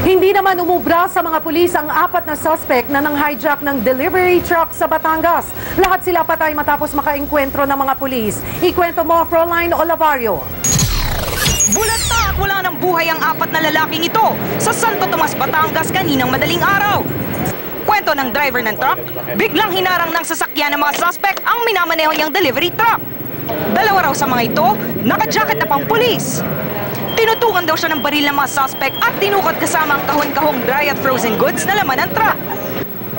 Hindi naman umubra sa mga pulis ang apat na suspect na nang hijack ng delivery truck sa Batangas. Lahat sila patay matapos makaengkwentro ng mga pulis. Ikwento mo, Froline Olavario. Bulat na at wala ng buhay ang apat na lalaking ito sa Santo Tomas, Batangas kaninang madaling araw. Kwento ng driver ng truck, biglang hinarang ng sasakyan ng mga suspect ang minamaneho niyang delivery truck. Dalawa raw sa mga ito, naka-jacket na pang pulis. Tinutukan daw siya ng baril ng mga suspect at tinukot kasama ang kahon-kahong dry at frozen goods na laman ng truck.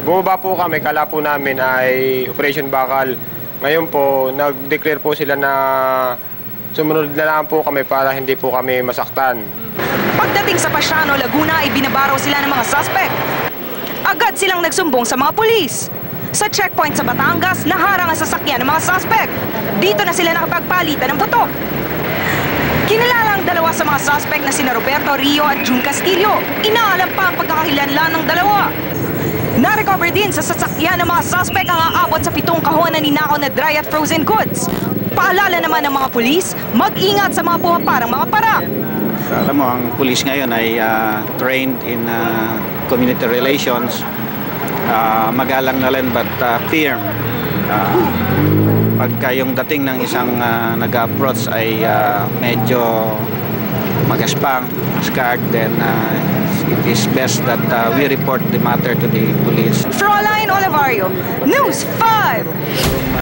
Bumaba po kami, kala po namin ay Operation Bakal. Ngayon po, nag-declare po sila na sumunod na lang po kami para hindi po kami masaktan. Pagdating sa Pasiano, Laguna ay binabaraw sila ng mga suspect. Agad silang nagsumbong sa mga pulis. Sa checkpoint sa Batangas, naharang ang sasakyan ng mga suspect. Dito na sila nakapagpalitan ng putok. Kinilala ang dalawa sa mga suspect na sina Roberto Rio at June Castillo. Inaalam pa ang pagkakakilanlan ng dalawa. Na-recover din sa sasakyan ng mga suspect ang aabot sa pitong kahon na ninakaw na dry at frozen goods. Paalala naman ng mga pulis, mag-ingat sa mga pumaparang mga para. Alam mo, ang police ngayon ay ah, trained in ah, community relations. Ah, magalang na rin but ah, firm. Ah, pagka yung dating ng isang ah, nag-approach ay ah, medyo magaspang, scared, then ah, it is best that ah, we report the matter to the police. Fräulein Olivario, News 5!